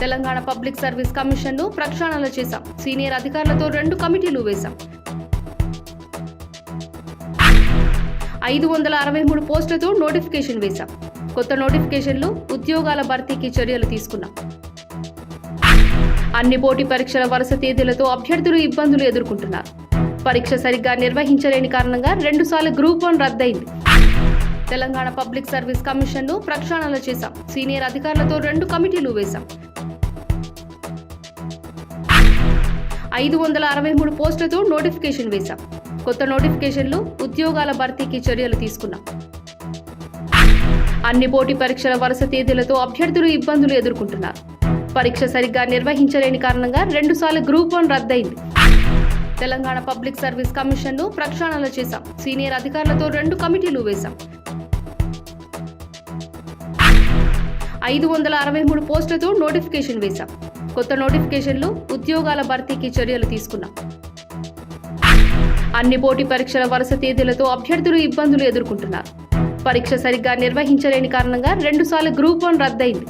Telangana public service కమిషన్ను ప్రక్షాళన చేశాం. సీనియర్ అధికారులతో రెండు కమిటీలు వేశాం. ఐదు వందల అరవై మూడు పోస్టులతో నోటిఫికేషన్ వేశాం. కొత్త నోటిఫికేషన్లు ఉద్యోగాల భర్తీకి చర్యలు తీసుకున్నాం. అన్ని పోటీ పరీక్షల వరుస తేదీలతో అభ్యర్థులు ఇబ్బందులు ఎదుర్కొంటున్నారు. పరీక్ష సరిగ్గా నిర్వహించలేని కారణంగా రెండుసార్లు గ్రూప్ వన్ రద్దయింది. తెలంగాణ పబ్లిక్ సర్వీస్ కమిషన్ను ప్రక్షాళన చేశాం. సీనియర్ అధికారులతో రెండు కమిటీలు వేశాం. ఐదు వందల అరవై మూడు పోస్టులతో నోటిఫికేషన్ వేశాం. కొత్త నోటిఫికేషన్లు ఉద్యోగాల భర్తీకి చర్యలు తీసుకున్నాం. అన్ని పోటీ పరీక్షల వరుస తేదీలతో అభ్యర్థులు ఇబ్బందులు ఎదుర్కొంటున్నారు. పరీక్ష సరిగ్గా నిర్వహించలేని కారణంగా రెండుసార్లు గ్రూప్ వన్ రద్దయింది. తెలంగాణ పబ్లిక్ సర్వీస్ కమిషన్ను ప్రక్షాళన చేశాం. సీనియర్ అధికారులతో రెండు కమిటీలు వేశాం. ఐదు వందల అరవై మూడు పోస్టులతో నోటిఫికేషన్ వేశాం. కొత్త నోటిఫికేషన్లు ఉద్యోగాల భర్తీకి చర్యలు తీసుకున్నాం. అన్ని పోటీ పరీక్షల వరుస తేదీలతో అభ్యర్థులు ఇబ్బందులు ఎదుర్కొంటున్నారు. పరీక్ష సరిగ్గా నిర్వహించలేని కారణంగా రెండుసార్లు గ్రూప్ వన్ రద్దయింది.